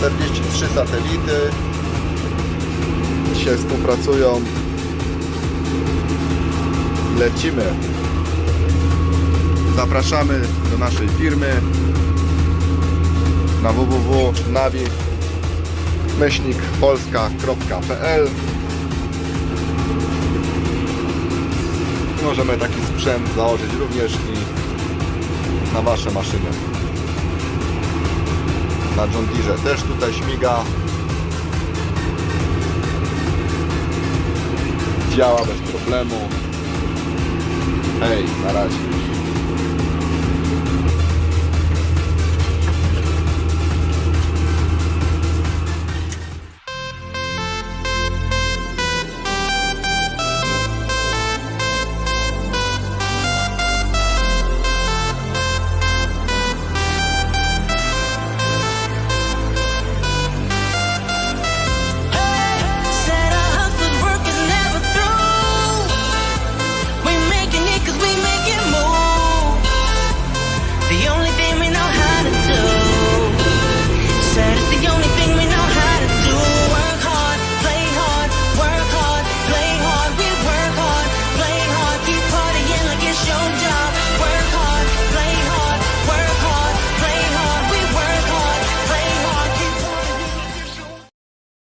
43 satelity. Dzisiaj współpracują. Lecimy. Zapraszamy do naszej firmy na www.navi polska.pl Możemy taki sprzęt założyć również i na Wasze maszyny. Na John Deere też tutaj śmiga. Działa bez problemu. Hej, na razie.